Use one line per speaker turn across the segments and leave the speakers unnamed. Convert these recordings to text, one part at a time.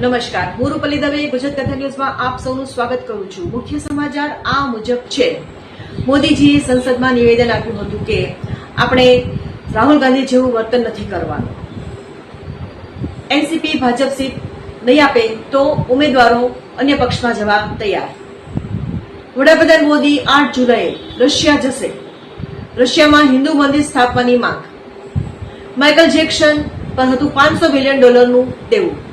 નમસ્કાર. હું રૂપલી દવે, ગુજરાત કથા ન્યૂઝમાં આપ સૌનું સ્વાગત કરું છું. મુખ્ય સમાચાર આ મુજબ છે. મોદીજીએ સંસદમાં નિવેદન આપ્યું હતું કે આપણે રાહુલ ગાંધી જેવું વર્તન નથી કરવાનું. એનસીપી ભાજપ સીટ નહીં આપે તો ઉમેદવારો અન્ય પક્ષમાં જવા તૈયાર. વડાપ્રધાન મોદી આઠ જુલાઈએ રશિયા જશે. રશિયામાં હિન્દુ મંદિર સ્થાપવાની માંગ. માઇકલ જેક્સન પર હતું પાંચસો બિલિયન ડોલરનું દેવું.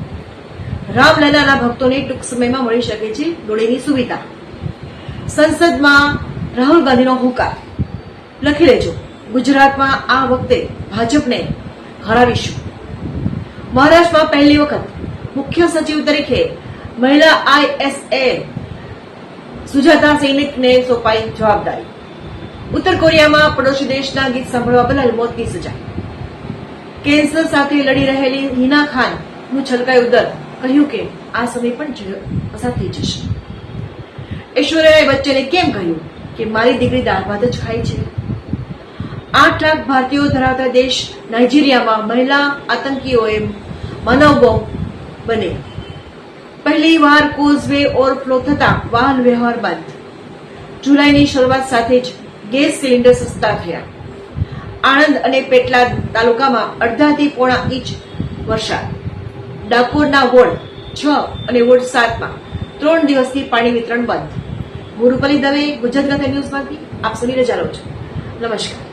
રામલલાના ભક્તોને ટૂંક સમયમાં મળી શકે છે ડોળીની સુવિધા. સંસદમાં રાહુલ ગાંધીનો હુકાર. લખી લેજો, ગુજરાતમાં આ વખતે ભાજપને હરાવીશું. મહારાષ્ટ્રમાં પહેલી વખત મુખ્ય સચિવ તરીકે મહિલા આઈએસએ સુજાતા સૈનિકને સોંપાઈ જવાબદારી. ઉત્તર કોરિયામાં પડોશી દેશના ગીત સાંભળવા બદલ મોતની સજા. કેન્સર સાથે લડી રહેલી હિના ખાનનું છલકાયું દર કહ્યું કે આ સમય પણ પસાર થઈ જશે. ઐશ્વર્યાએ બચ્ચને કેમ કહ્યું કે મારી દીકરી દાળ ભાત જ ખાય છે? આઠ લાખ ભારતીયો ધરાવતા દેશ નાઇજીરિયામાં મહિલા આતંકીઓએ માનવ બોમ્બ બને. પહેલી વાર કોઝવે ઓવરફ્લો થતા વાહન વ્યવહાર બંધ. જુલાઈની શરૂઆત સાથે જ ગેસ સિલિન્ડર સસ્તા થયા. આણંદ અને પેટલાદ તાલુકામાં અડધાથી પોણા ઇંચ વરસાદ. ડાકોરના વોર્ડ છ અને વોર્ડ સાતમાં ત્રણ દિવસથી પાણી વિતરણ બંધ. ગુરુપલી દવે, ગુજરાત ગાંધી ન્યૂઝમાંથી, આપ સૌની રજા લઉં છું. નમસ્કાર.